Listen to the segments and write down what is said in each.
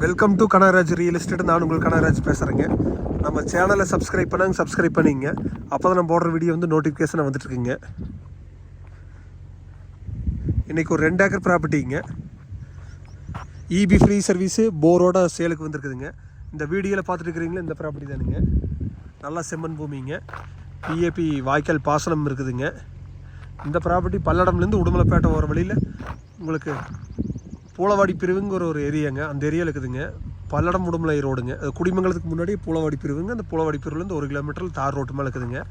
Welcome to Kanagaraj real estate நான் உங்கள் கனகராஜ் பேசுகிறேங்க நம்ம சேனலை சப்ஸ்கிரைப் பண்ணாங்க சப்ஸ்கிரைப் பண்ணிங்க. அப்போ தான் நம்ம போடுற வீடியோ வந்து நோட்டிஃபிகேஷன் வந்துட்டுருக்குங்க. இன்றைக்கி ஒரு ரெண்டு ஏக்கர் ப்ராப்பர்ட்டிங்க இபி ஃப்ரீ சர்வீஸு போரோட சேலுக்கு வந்திருக்குதுங்க. இந்த வீடியோவில் பார்த்துட்டு இருக்கிறீங்களா இந்த ப்ராப்பர்ட்டி தானுங்க. நல்லா செம்மண் பூமிங்க. பிஏபி வாய்க்கால் பாசனம் இருக்குதுங்க. இந்த ப்ராப்பர்ட்டி பல்லடம்லேருந்து உடுமலைப்பேட்டை போகிற வழியில் உங்களுக்கு பூலவாடி பிரிவுங்கிற ஒரு ஏரியாங்க. அந்த ஏரியாவில் இருக்குதுங்க. பல்லடம் உடம்புலை ரோடுங்க. அது குடிமங்கலத்துக்கு முன்னாடி பூளவாடி பிரிவுங்க. அந்த பூலவாடி பிரிவுலேருந்து ஒரு கிலோமீட்டரில் தார் ரோட்டு மேலே இருக்குதுங்க.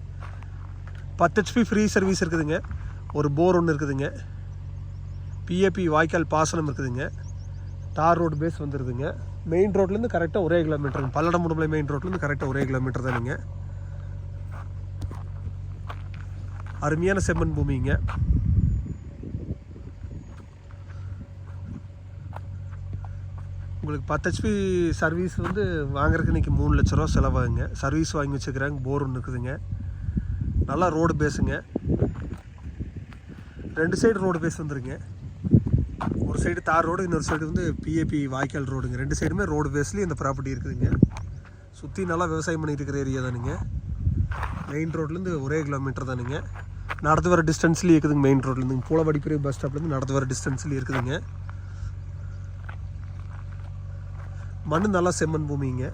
பத்து ஹெச்பி ஃப்ரீ சர்வீஸ் இருக்குதுங்க. ஒரு போர் ஒன்று இருக்குதுங்க. பிஏபி வாய்க்கால் பாசனம் இருக்குதுங்க. தார் ரோடு பேஸ் வந்துருதுங்க. மெயின் ரோட்லேருந்து கரெக்டாக ஒரே கிலோமீட்டருங்க பல்லடம் உடம்புலை மெயின் ரோட்லேருந்து கரெக்டாக ஒரே கிலோமீட்டர் தானுங்க. அருமையான செம்மண் பூமிங்க. உங்களுக்கு பத்து ஹெச்பி சர்வீஸ் வந்து வாங்குறதுக்கு இன்றைக்கி மூணு லட்ச ரூபா செலவாகுங்க. சர்வீஸ் வாங்கி வச்சுக்கிறாங்க போர் ஒன்று இருக்குதுங்க. நல்லா ரோடு பேஸுங்க ரெண்டு சைடு ரோடு பேஸ் வந்துருங்க. ஒரு சைடு தார் ரோடு இன்னொரு சைடு வந்து பிஏபி வாய்க்கால் ரோடுங்க ரெண்டு சைடுமே ரோடு பேஸ்லேயும் இந்த ப்ராப்பர்ட்டி இருக்குதுங்க. சுற்றி நல்லா விவசாயம் பண்ணிட்டு இருக்கிற ஏரியா தானுங்க. மெயின் ரோட்லேருந்து ஒரே கிலோமீட்டர் தானுங்க. நடந்து வர டிஸ்டன்ஸ்லேயே இருக்குதுங்க மெயின் ரோட்லேருந்து பூலவாடிப்பிரி பஸ் ஸ்டாப்லேருந்து நடந்து வர டிஸ்டன்ஸ்லேயே இருக்குதுங்க. மண் நல்லா செம்மண் பூமிங்க.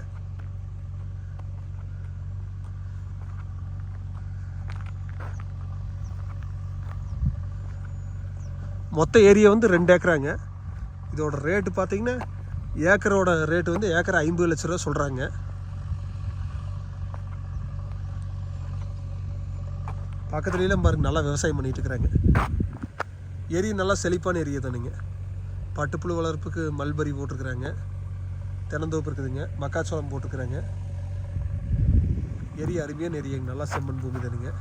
மொத்த ஏரியா வந்து ரெண்டு ஏக்கராங்க. இதோட ரேட்டு பார்த்தீங்கன்னா ஏக்கரோட ரேட்டு வந்து ஏக்கர் ஐம்பது லட்ச ரூபா சொல்கிறாங்க பக்கத்துலலாம் பாருங்க நல்லா விவசாயம் பண்ணிகிட்டு இருக்கிறாங்க. ஏரியா நல்லா செழிப்பான ஏரியா தானுங்க பட்டுப்புழு வளர்ப்புக்கு மல்பரி போட்டிருக்கிறாங்க. தென்னந்தோப்பு இருக்குதுங்க. மக்காச்சோளம் போட்டுக்கிறாங்க. எரி அருமையான எரியுங்க நல்லா செம்மண் பூமி தானுங்க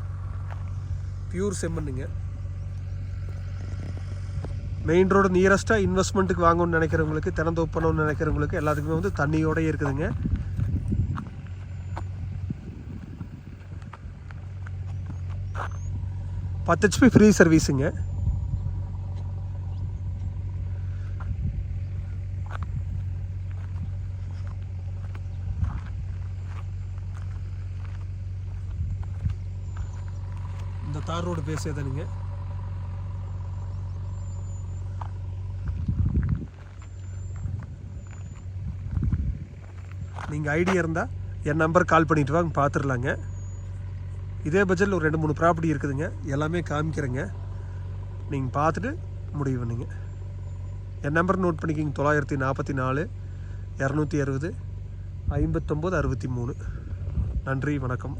பியூர் செம்மண்ணுங்க. மெயின் ரோடு நியரஸ்ட்டாக இன்வெஸ்ட்மெண்ட்டுக்கு வாங்கணும்னு நினைக்கிறவங்களுக்கு திறந்தோப்பு பண்ணணும்னு நினைக்கிறவங்களுக்கு எல்லாத்துக்குமே வந்து தண்ணியோடய இருக்குதுங்க. பத்து ஹெச்பி ஃப்ரீ சர்வீஸுங்க தார் ரோடு பேசதானுங்க நீங்கள் ஐடியா இருந்தால் என் நம்பர் கால் பண்ணிட்டு வாங்க பார்த்துடலாங்க இதே பட்ஜெட்டில் ஒரு ரெண்டு மூணு ப்ராப்பர்ட்டி இருக்குதுங்க. எல்லாமே காமிக்கிறேங்க. நீங்கள் பார்த்துட்டு முடிவு பண்ணுங்க. என் நம்பர் நோட் பண்ணிக்கிங்க தொள்ளாயிரத்தி நாற்பத்தி நாலு இரநூத்தி அறுபது ஐம்பத்தொம்போது அறுபத்தி மூணு. நன்றி வணக்கம்.